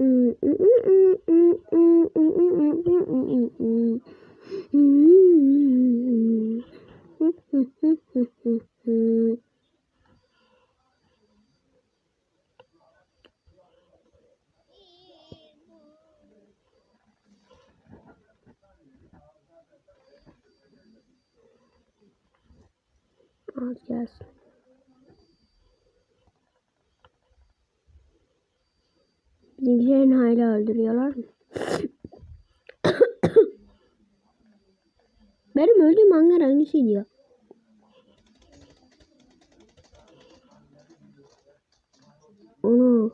I guess. Bizimkilerini hala öldürüyorlar mı? Benim öldüğüm hangar hangisiydi ya? Onu.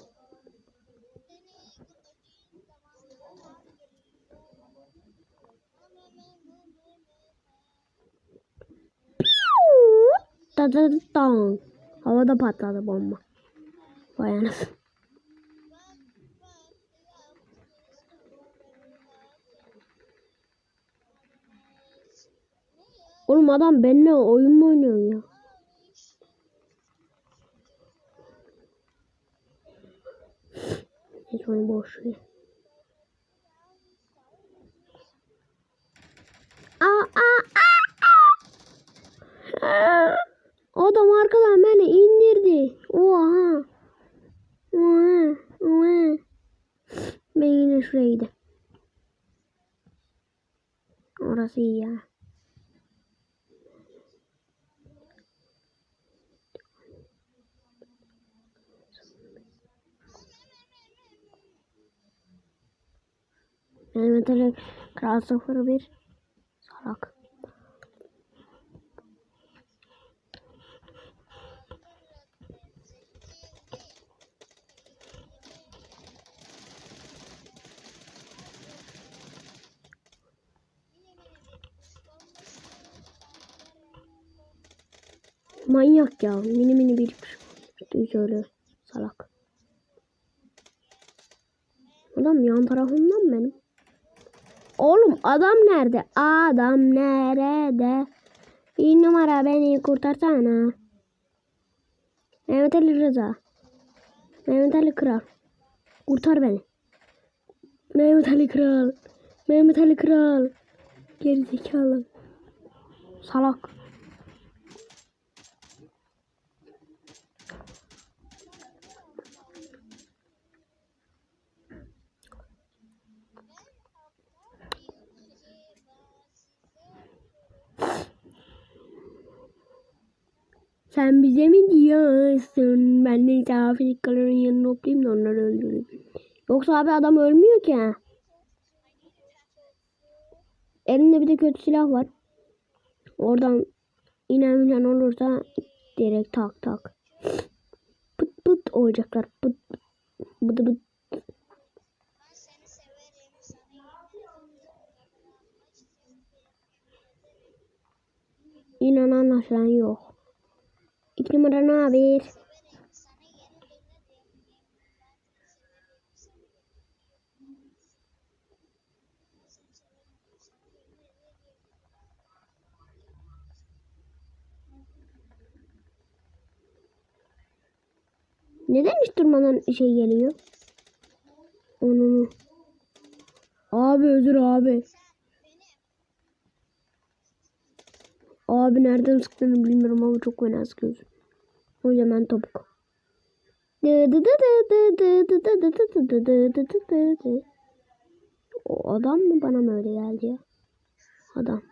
Da da da. Havada patladı bomba. Vay anasını. Oğlum adam benimle oyun mu oynuyor ya? Hiç onu boş ver. Adam arkadan beni indirdi. Oha. Oha. Oha. Ben yine şuraya gideyim. Orası iyi ya. Mehmet Ali Kral 01 Salak. Manyak ya. Mini mini bir şey söyle. Salak. Adam yan tarafımdan benim. Oğlum adam nerede? Adam nerede? Bir numara beni kurtarsana. Mehmet Ali Rıza. Mehmet Ali Kral. Kurtar beni. Mehmet Ali Kral. Mehmet Ali Kral. Geri zekalı. Salak. Sen bize mi diyorsun? Ben de Afrikalıların yanına hoplayayım da onları öldüreyim. Yoksa abi adam ölmüyor ki. Elinde bir de kötü silah var. Oradan inen olursa direkt tak tak. Pıt pıt olacaklar. Pıt bıdı bıt. İnan anlaşılan yok. İki numara ne? Neden hiç durmadan şey geliyor? Onu. Abi özür abi. Abi nereden sıktığını bilmiyorum ama çok fena sıkıyorsun. O yüzden topuk. O adam mı bana mı öyle geldi ya? Adam.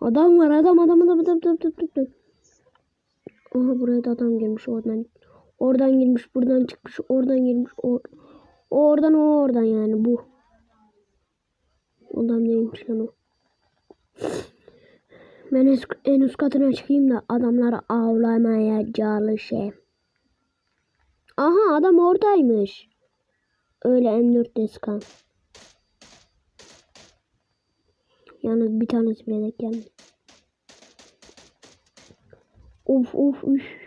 Adam var adam adam adam adam adam adam adam. Aha buraya da adam girmiş oradan. Oradan girmiş buradan çıkmış oradan girmiş or oradan o oradan yani bu. Adam neymiş lan o. Ben en, üst katına çıkayım da adamları avlamaya çalışayım. Aha adam oradaymış. Öyle M4'te sıkan. Yalnız bir tanesi bile denk gelmedi. Of of üf.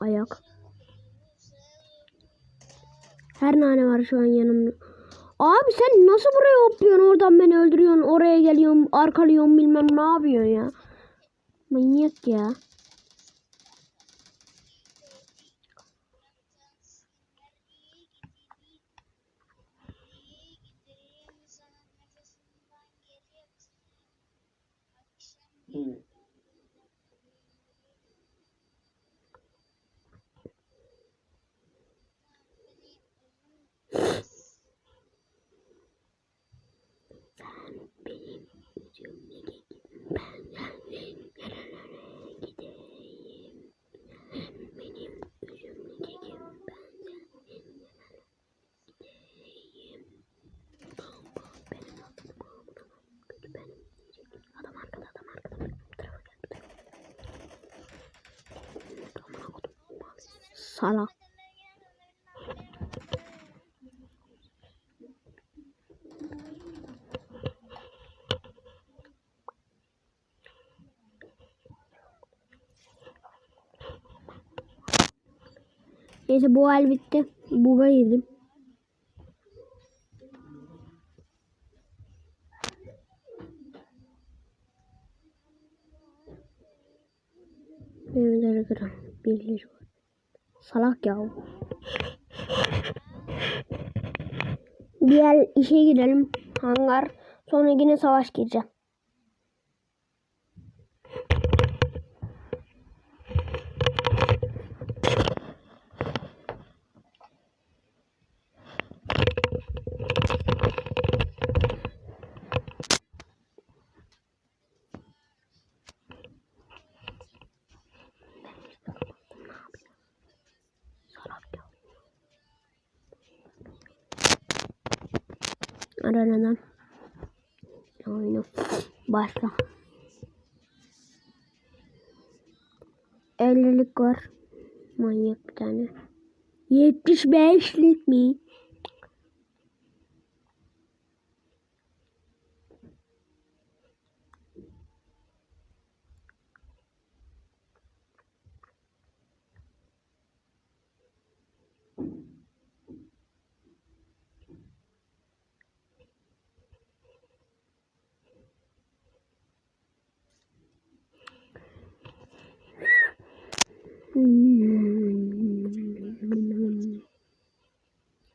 Ayak. Her nane var şu an yanımda. Abi sen nasıl buraya hopluyorsun? Oradan beni öldürüyorsun. Oraya geliyorsun. Arkalıyorsun bilmem ne yapıyorsun ya. Manyak ya. Salak. Neyse bu hal bitti. Buga girdim. Mehmet Kıran. Bilgi var. Salak ya. Diğer işe girelim. Hangar. Sonra yine savaş gireceğim. Salak ya. Arenadan. Oyunu başla. 50'lik var. Manyak bir tane. 75'lik mi?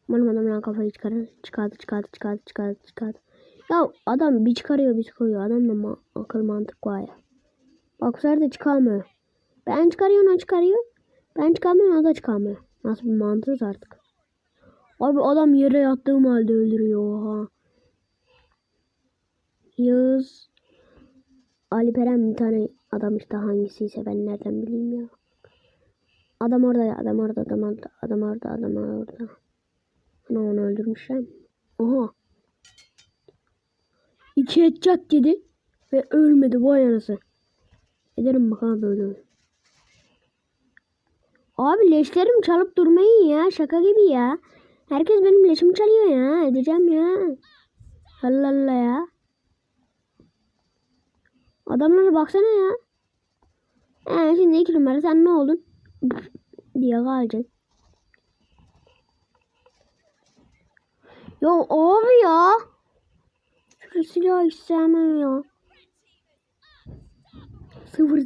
Benim adamlar kafayı çıkarır. Çıkardı çıkardı çıkardı çıkardı çıkardı. Ya adam bir çıkarıyor bir koyuyor. Adamda ma akıl mantık var ya. Bak bu de çıkarmıyor. Ben çıkarıyorum o çıkarıyor. Ben çıkarmıyorum o da çıkarmıyor. Nasıl bir mantığız artık. Abi adam yere yattığım halde öldürüyor. Oha. Yağız. Alperen bir tane adam işte hangisiyse ben nereden bileyim ya. Adam orada, adam orada, adam orada, adam orada, adam orada. Ana onu öldürmüşler. Oha. İki headshot dedi ve ölmedi bu anası. Ederim bakalım böyle. Abi leşlerimi çalıp durmayın ya. Şaka gibi ya. Herkes benim leşimi çalıyor ya. Edeceğim ya. Allah Allah ya. Adamlara baksana ya. Ee, şimdi iki numara sen ne oldun? Diye kalacaksın. Ya abi ya. Şu silahı hiç ya. Sıfır.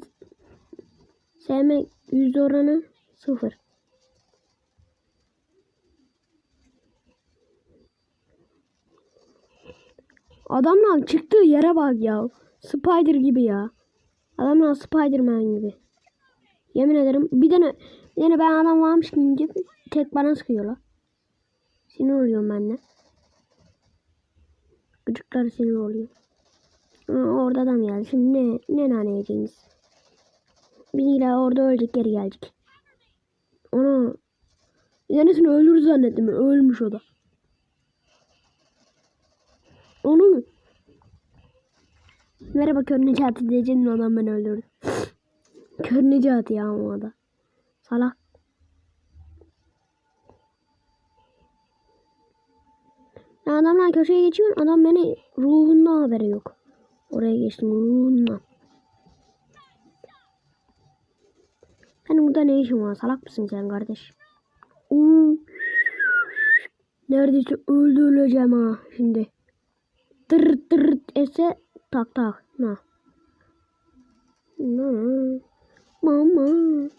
Sevme yüz oranı sıfır. Adamla çıktığı yere bak ya. Spider gibi ya. Adamla Spiderman gibi. Yemin ederim bir tane, tane ben adam varmış gibi tek bana sıkıyorlar. Sinir oluyorum ben de. Gıcıklar sinir oluyor. Aa, orada adam geldi. Şimdi ne, ne nane yiyeceğiz? Biriyle orada ölecek geri gelecek. Ona yenisini öldür zannettim. Ölmüş o da. Onu? Merhaba kör Necati diyeceğim adam beni öldürdü. Kör Necati ya o da. Salak. Ya adamlar köşeye geçiyor. Adam beni ruhundan haberi yok. Oraya geçtim ruhundan. Senin burada ne işin var? Salak mısın sen kardeş? Uuu. Neredeyse öldürüleceğim ha şimdi. Tır tır ese tak tak. Na. Na. Mama.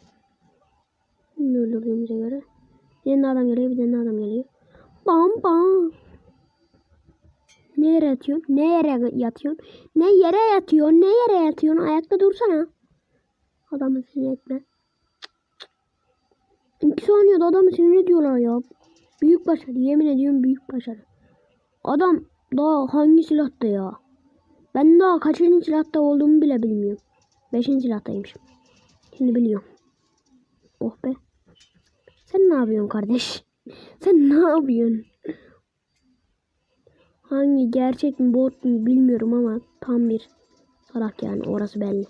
Şimdi öldürdüğümüze göre. Bir tane adam geliyor bir tane adam geliyor. Bam bam. Nereye yatıyorsun? Ne yere yatıyorsun? Ne yere yatıyorsun? Ne yere yatıyorsun? Ayakta dursana. Adamı sinir etme. İki saniyede adamı sinir ediyorlar ya. Büyük başarı. Yemin ediyorum büyük başarı. Adam daha hangi silahta ya? Ben daha kaçıncı silahta olduğumu bile bilmiyorum. Beşinci silahtaymışım. Şimdi biliyorum. Oh be. Sen ne yapıyorsun kardeş? Sen ne yapıyorsun? Hangi gerçek mi bot mu bilmiyorum ama tam bir salak yani orası belli.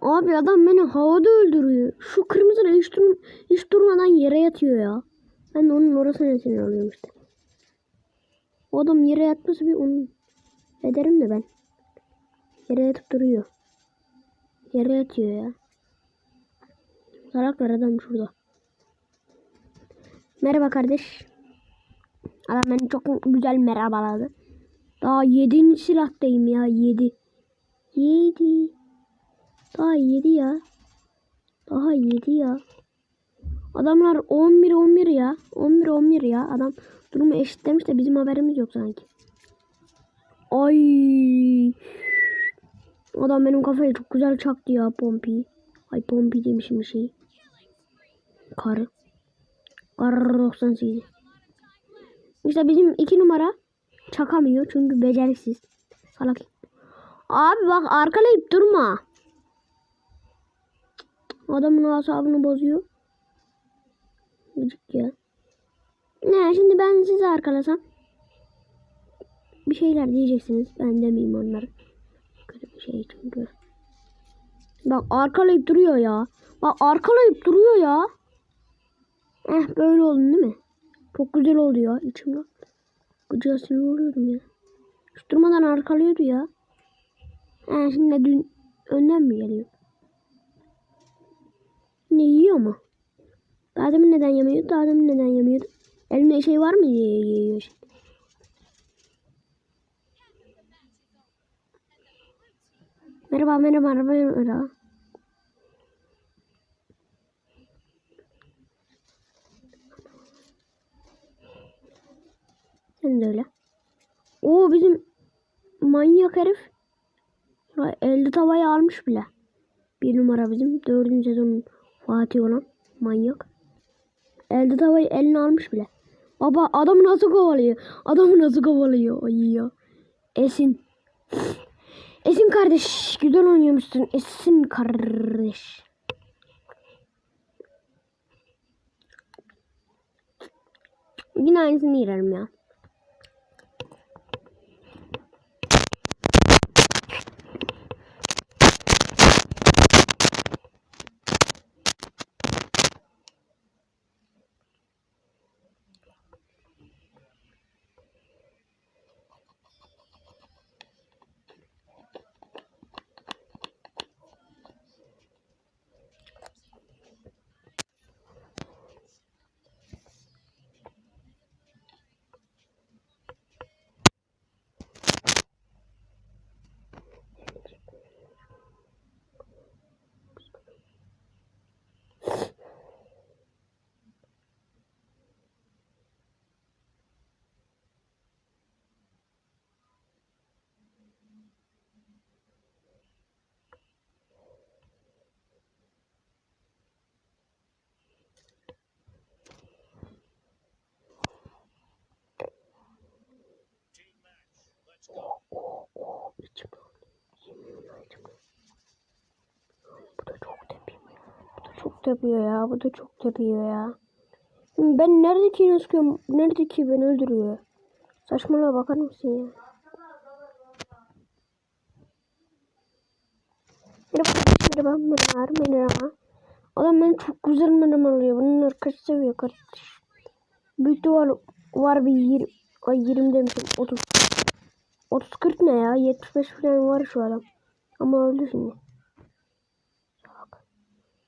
Abi adam beni havada öldürüyor. Şu kırmızı hiç, dur hiç durmadan yere yatıyor ya. Ben de onun orasına sinir oluyorum işte. O adam yere yatması bir onun ederim de ben. Yere yatıp duruyor. Yere yatıyor ya. Salaklar adam şurada. Merhaba kardeş. Adam beni çok güzel merhabaladı. Daha yedinci silahtayım ya yedi. Yedi. Daha yedi ya. Daha yedi ya. Adamlar 11 11 ya. 11 11 ya. Adam durumu eşitlemiş de bizim haberimiz yok sanki. Ay. Adam benim kafayı çok güzel çaktı ya Pompi. Ay Pompi demişim bir şey. Karı. Karı 98. İşte bizim iki numara çakamıyor çünkü beceriksiz. Salak. Abi bak arkalayıp durma. Adamın asabını bozuyor. Gıcık ya. Ne şimdi ben sizi arkalasam. Bir şeyler diyeceksiniz. Ben demeyeyim onları. Şey çünkü. Bak arkalayıp duruyor ya. Bak arkalayıp duruyor ya. Eh böyle oldu değil mi? Çok güzel oldu ya içimden. Gıcığa sinir oluyordum ya. Hiç durmadan arkalıyordu ya. Eh şimdi dün önden mi geliyor? Ne yiyor mu? Daha neden yemiyordu? Daha neden yemiyordu? Elimde şey var mı diye yiyor Merhaba merhaba merhaba merhaba. Sen de öyle. Oo bizim manyak herif. Elde tavayı almış bile. Bir numara bizim. Dördüncü sezonun Fatih olan manyak. Elde tavayı eline almış bile. Baba adamı nasıl kovalıyor? Adamı nasıl kovalıyor? Ay ya. Esin. Esin kardeş. Güzel oynuyormuşsun. Esin kardeş. Yine aynısını yerim ya. İçim Yemin içim. Bu da çok tepiyor. Bu da çok tepiyor ya. Bu da çok tepiyor ya. Ben neredeki sıkıyorum? Neredeki beni öldürüyor? Saçmalığa bakar mısın ya? Merhaba, merhaba, merhaba. Adam beni çok güzel merhaba alıyor. Bunlar kaç seviyor kardeş? Büyük ihtimal var bir 20, ay 20 demişim 30. 30 40 ne ya? 75 falan var şu adam. Ama öldü şimdi. Bak.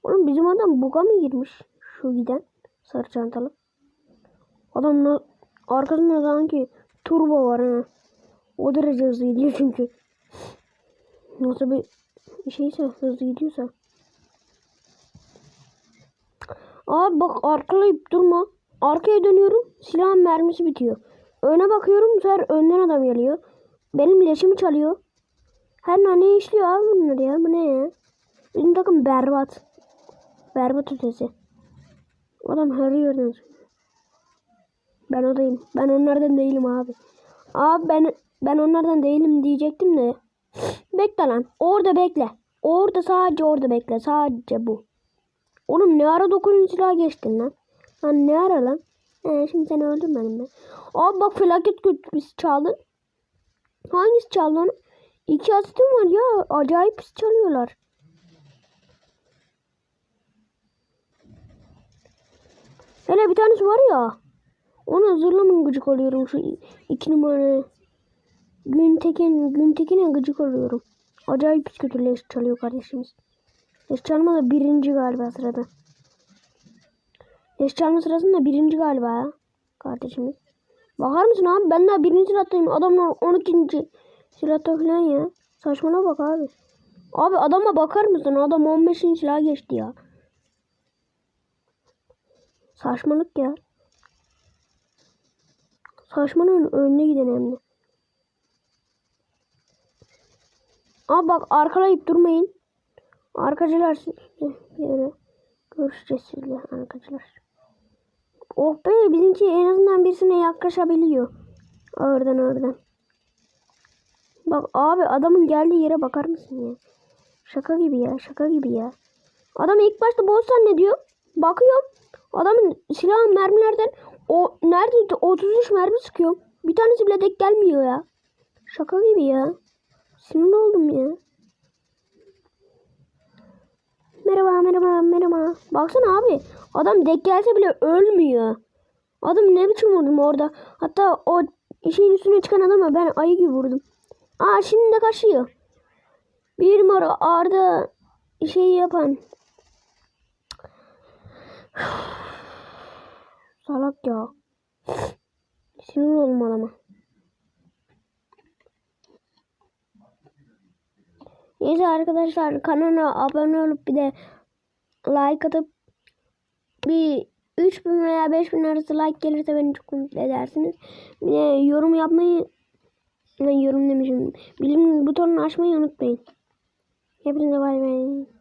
Oğlum bizim adam buga mı girmiş? Şu giden. Sarı çantalı. Adamın arkasında sanki turbo var ha. O derece hızlı gidiyor çünkü. Nasıl bir şeyse hızlı gidiyorsa. Abi bak arkalayıp durma. Arkaya dönüyorum. Silahın mermisi bitiyor. Öne bakıyorum. Bu sefer önden adam geliyor. Benim leşimi çalıyor. Her ne işliyor abi bunlar ya. Bu ne ya? Bizim takım berbat. Berbat ötesi. Adam her yerden. Ben o değilim. Ben onlardan değilim abi. Abi ben ben onlardan değilim diyecektim de. Bekle lan. Orada bekle. Orada sadece orada bekle. Sadece bu. Oğlum ne ara dokunun silah geçtin lan? Lan ne ara lan? Ee, şimdi seni öldürmedim ben. Abi bak felaket kötü çaldın. Hangisi çaldı onu? İki asistim var ya. Acayip pis çalıyorlar. Hele bir tanesi var ya. Ona zırlamın gıcık oluyorum şu iki numara. Güntekin, Güntekin'e gıcık oluyorum. Acayip pis kötü leş çalıyor kardeşimiz. Leş çalma da birinci galiba sırada. Leş çalma sırasında birinci galiba ya. Kardeşimiz. Bakar mısın abi? Ben daha birinci sırattayım. Adamlar 12. sırada falan ya. Saçmana bak abi. Abi adama bakar mısın? Adam 15. sıra geçti ya. Saçmalık ya. Saçmalığın önüne giden hem de. Abi bak arkalayıp durmayın. Arkacılar yani görüşeceğiz sizle arkadaşlar. Oh be bizimki en azından birisine yaklaşabiliyor. Ağırdan ağırdan. Bak abi adamın geldiği yere bakar mısın ya? Şaka gibi ya şaka gibi ya. Adam ilk başta boş zannediyor. Bakıyorum. Adamın silahın mermilerden o neredeydi 33 mermi sıkıyor. Bir tanesi bile denk gelmiyor ya. Şaka gibi ya. Sinir oldum ya. Merhaba merhaba merhaba. Baksana abi. Adam denk gelse bile ölmüyor. Adam ne biçim vurdum orada. Hatta o şeyin üstüne çıkan adama ben ayı gibi vurdum. Aa şimdi de kaçıyor. Bir numara Arda şey yapan. Salak ya. Sinir oldum adama. Neyse arkadaşlar kanala abone olup bir de like atıp bir 3000 veya 5000 arası like gelirse beni çok mutlu edersiniz. Bir de yorum yapmayı ben yorum demişim. Bildirim butonunu açmayı unutmayın. Hepinize bay bay.